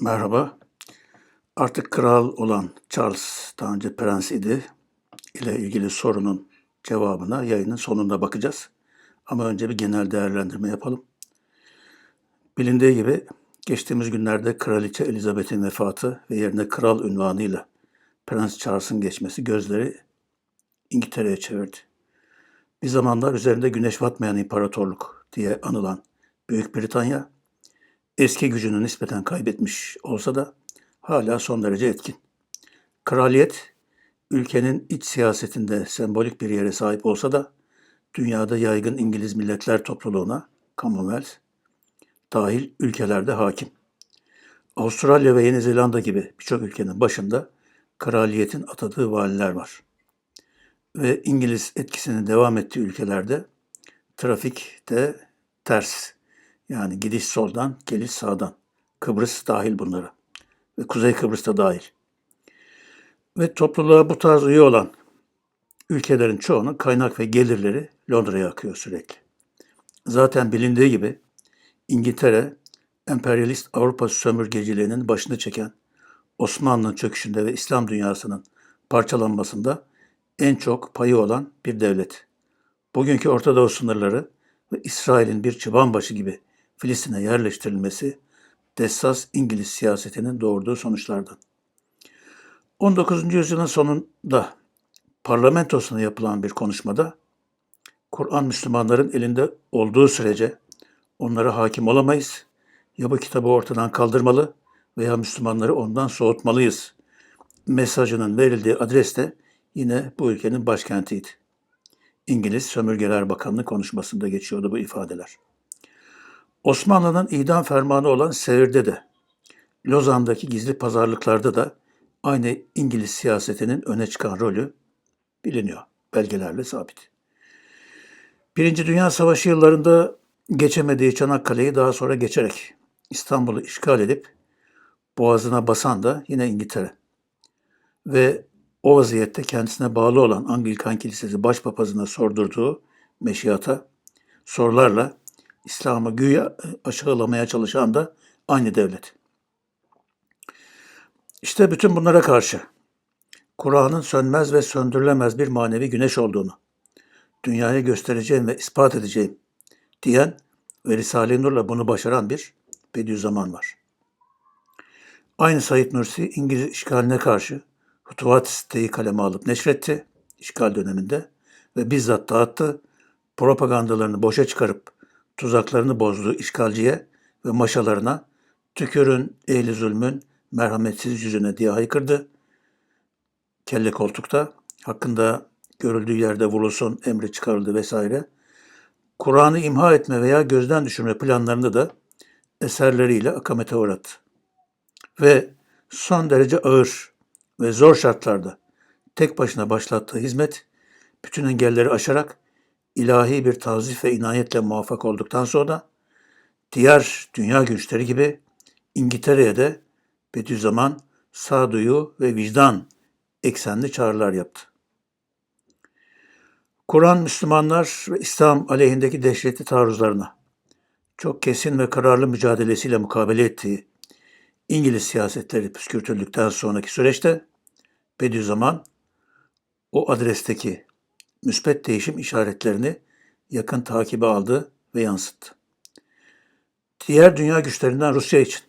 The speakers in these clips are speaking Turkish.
Merhaba. Artık kral olan Charles, daha önce prens idi, ile ilgili sorunun cevabına yayının sonunda bakacağız. Ama önce bir genel değerlendirme yapalım. Bilindiği gibi geçtiğimiz günlerde Kraliçe Elizabeth'in vefatı ve yerine kral ünvanıyla Prens Charles'ın geçmesi gözleri İngiltere'ye çevirdi. Bir zamanlar üzerinde güneş batmayan imparatorluk diye anılan Büyük Britanya, eski gücünü nispeten kaybetmiş olsa da hala son derece etkin. Kraliyet, ülkenin iç siyasetinde sembolik bir yere sahip olsa da dünyada yaygın İngiliz milletler topluluğuna, Commonwealth, dahil ülkelerde hakim. Avustralya ve Yeni Zelanda gibi birçok ülkenin başında kraliyetin atadığı valiler var. Ve İngiliz etkisinin devam ettiği ülkelerde trafik de ters. Yani gidiş soldan, geliş sağdan. Kıbrıs dahil bunlara. Ve Kuzey Kıbrıs da dahil. Ve topluluğa bu tarz üye olan ülkelerin çoğunun kaynak ve gelirleri Londra'ya akıyor sürekli. Zaten bilindiği gibi İngiltere, emperyalist Avrupa sömürgeciliğinin başını çeken Osmanlı'nın çöküşünde ve İslam dünyasının parçalanmasında en çok payı olan bir devlet. Bugünkü Orta Doğu sınırları ve İsrail'in bir çıbanbaşı gibi Filistin'e yerleştirilmesi dessas İngiliz siyasetinin doğurduğu sonuçlardan. 19. yüzyılın sonunda parlamentosuna yapılan bir konuşmada Kur'an Müslümanların elinde olduğu sürece onlara hakim olamayız. Ya bu kitabı ortadan kaldırmalı veya Müslümanları ondan soğutmalıyız. Mesajının verildiği adres de yine bu ülkenin başkentiydi. İngiliz Sömürgeler Bakanlığı konuşmasında geçiyordu bu ifadeler. Osmanlı'nın idam fermanı olan Sevir'de de, Lozan'daki gizli pazarlıklarda da aynı İngiliz siyasetinin öne çıkan rolü biliniyor. Belgelerle sabit. Birinci Dünya Savaşı yıllarında geçemediği Çanakkale'yi daha sonra geçerek İstanbul'u işgal edip boğazına basan da yine İngiltere. Ve o vaziyette kendisine bağlı olan Anglikan Kilisesi başpapazına sordurduğu meşiyata sorularla İslam'ı güya aşağılamaya çalışan da aynı devlet. İşte bütün bunlara karşı Kur'an'ın sönmez ve söndürülemez bir manevi güneş olduğunu dünyaya göstereceğim ve ispat edeceğim diyen ve Risale-i Nur'la bunu başaran bir Bediüzzaman var. Aynı Said Nursi İngiliz işgaline karşı Hutuvat siteyi kaleme alıp neşretti işgal döneminde ve bizzat dağıttı. Propagandalarını boşa çıkarıp tuzaklarını bozdu işgalciye ve maşalarına tükürün ehli zulmün merhametsiz yüzüne diye haykırdı. Kelle koltukta hakkında görüldüğü yerde vurulsun emri çıkarıldı vesaire. Kur'an'ı imha etme veya gözden düşürme planlarını da eserleriyle akamete uğrattı. Ve son derece ağır ve zor şartlarda tek başına başlattığı hizmet bütün engelleri aşarak ilahi bir tazif ve inayetle muvaffak olduktan sonra diğer dünya güçleri gibi İngiltere'ye de Bediüzzaman sağduyu ve vicdan eksenli çağrılar yaptı. Kur'an Müslümanlar ve İslam aleyhindeki dehşetli taarruzlarına çok kesin ve kararlı mücadelesiyle mukabele ettiği İngiliz siyasetleri püskürtüldükten sonraki süreçte Bediüzzaman o adresteki müspet değişim işaretlerini yakın takibe aldı ve yansıttı. Diğer dünya güçlerinden Rusya için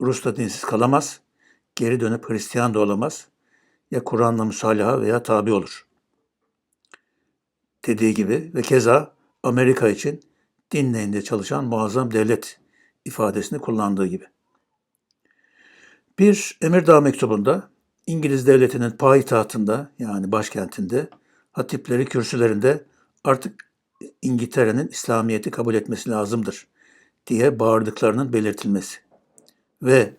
Rus da dinsiz kalamaz, geri dönüp Hristiyan da olamaz, ya Kur'an'la müsalaha veya tabi olur. Dediği gibi ve keza Amerika için din neyinde çalışan muazzam devlet ifadesini kullandığı gibi. Bir Emirdağ mektubunda İngiliz devletinin payitahtında yani başkentinde hatipleri kürsülerinde artık İngiltere'nin İslamiyet'i kabul etmesi lazımdır diye bağırdıklarının belirtilmesi ve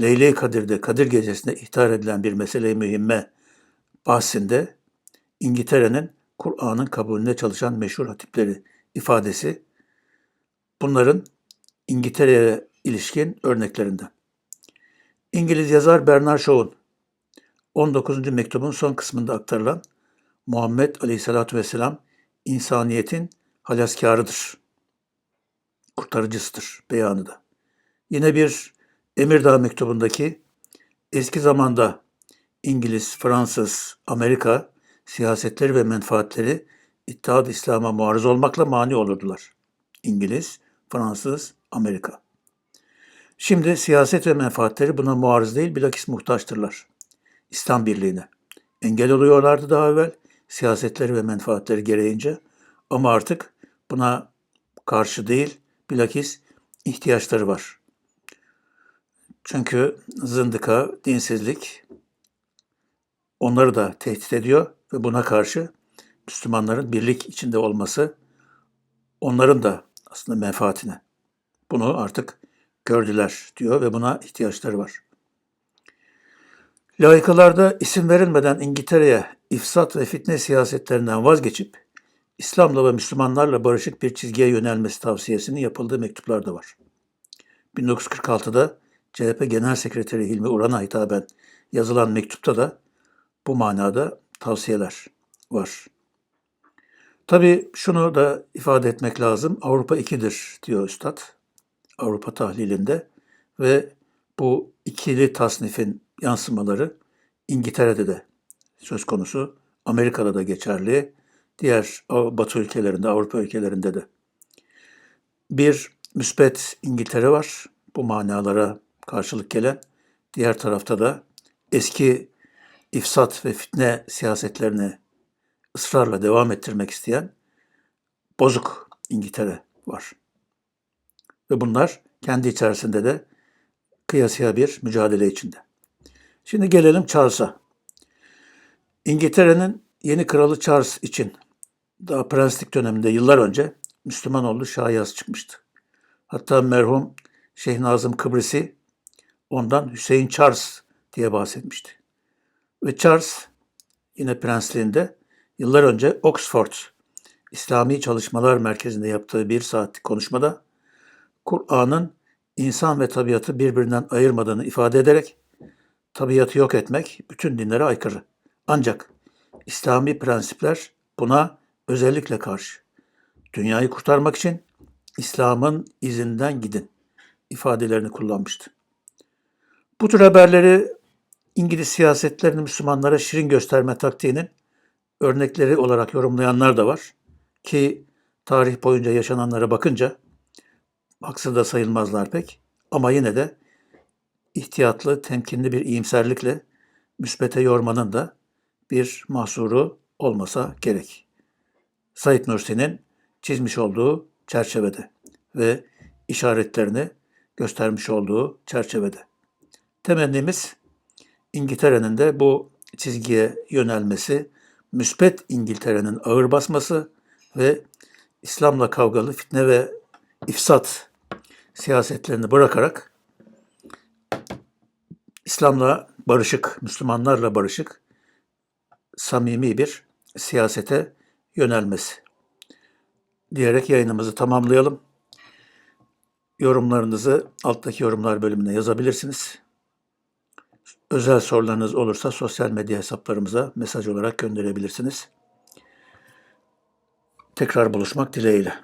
Leyle-i Kadir'de Kadir Gecesi'nde ihtar edilen bir mesele mühimme bahsinde İngiltere'nin Kur'an'ın kabulüne çalışan meşhur hatipleri ifadesi bunların İngiltere'ye ilişkin örneklerinden. İngiliz yazar Bernard Shaw'un 19. mektubun son kısmında aktarılan Muhammed Aleyhisselatü Vesselam insaniyetin halaskarıdır, kurtarıcısıdır beyanı da. Yine bir Emirdağ mektubundaki eski zamanda İngiliz, Fransız, Amerika siyasetleri ve menfaatleri İttihat İslam'a muarız olmakla mani olurdular. İngiliz, Fransız, Amerika. Şimdi siyaset ve menfaatleri buna muarız değil bilakis muhtaçtırlar. İslam birliğine. Engel oluyorlardı daha evvel siyasetleri ve menfaatleri gereğince ama artık buna karşı değil bilakis ihtiyaçları var. Çünkü zındıka, dinsizlik onları da tehdit ediyor ve buna karşı Müslümanların birlik içinde olması onların da aslında menfaatine. Bunu artık gördüler diyor ve buna ihtiyaçları var. Layıkalarda isim verilmeden İngiltere'ye ifsat ve fitne siyasetlerinden vazgeçip İslam'la ve Müslümanlarla barışık bir çizgiye yönelmesi tavsiyesinin yapıldığı mektuplar da var. 1946'da CHP Genel Sekreteri Hilmi Uran'a hitaben yazılan mektupta da bu manada tavsiyeler var. Tabii şunu da ifade etmek lazım. Avrupa ikidir diyor Üstad. Avrupa tahlilinde ve bu ikili tasnifin yansımaları İngiltere'de de söz konusu, Amerika'da da geçerli, diğer Batı ülkelerinde, Avrupa ülkelerinde de. Bir müspet İngiltere var, bu manalara karşılık gelen. Diğer tarafta da eski ifsat ve fitne siyasetlerini ısrarla devam ettirmek isteyen bozuk İngiltere var. Ve bunlar kendi içerisinde de kıyasıya bir mücadele içinde. Şimdi gelelim Charles'a. İngiltere'nin yeni kralı Charles için daha prenslik döneminde yıllar önce Müslümanoğlu Şahyaz çıkmıştı. Hatta merhum Şeyh Nazım Kıbrısi ondan Hüseyin Charles diye bahsetmişti. Ve Charles yine prensliğinde yıllar önce Oxford İslami Çalışmalar Merkezi'nde yaptığı bir saatlik konuşmada Kur'an'ın insan ve tabiatı birbirinden ayırmadığını ifade ederek tabiatı yok etmek bütün dinlere aykırı. Ancak İslami prensipler buna özellikle karşı. Dünyayı kurtarmak için İslam'ın izinden gidin ifadelerini kullanmıştı. Bu tür haberleri İngiliz siyasetlerini Müslümanlara şirin gösterme taktiğinin örnekleri olarak yorumlayanlar da var. Ki tarih boyunca yaşananlara bakınca haksız da sayılmazlar pek. Ama yine de ihtiyatlı, temkinli bir iyimserlikle müsbete yormanın da bir mahsuru olmasa gerek. Said Nursi'nin çizmiş olduğu çerçevede ve işaretlerini göstermiş olduğu çerçevede. Temennimiz İngiltere'nin de bu çizgiye yönelmesi, müspet İngiltere'nin ağır basması ve İslam'la kavgalı fitne ve ifsat siyasetlerini bırakarak İslam'la barışık, Müslümanlarla barışık, samimi bir siyasete yönelmesi. Diyerek yayınımızı tamamlayalım. Yorumlarınızı alttaki yorumlar bölümüne yazabilirsiniz. Özel sorularınız olursa sosyal medya hesaplarımıza mesaj olarak gönderebilirsiniz. Tekrar buluşmak dileğiyle.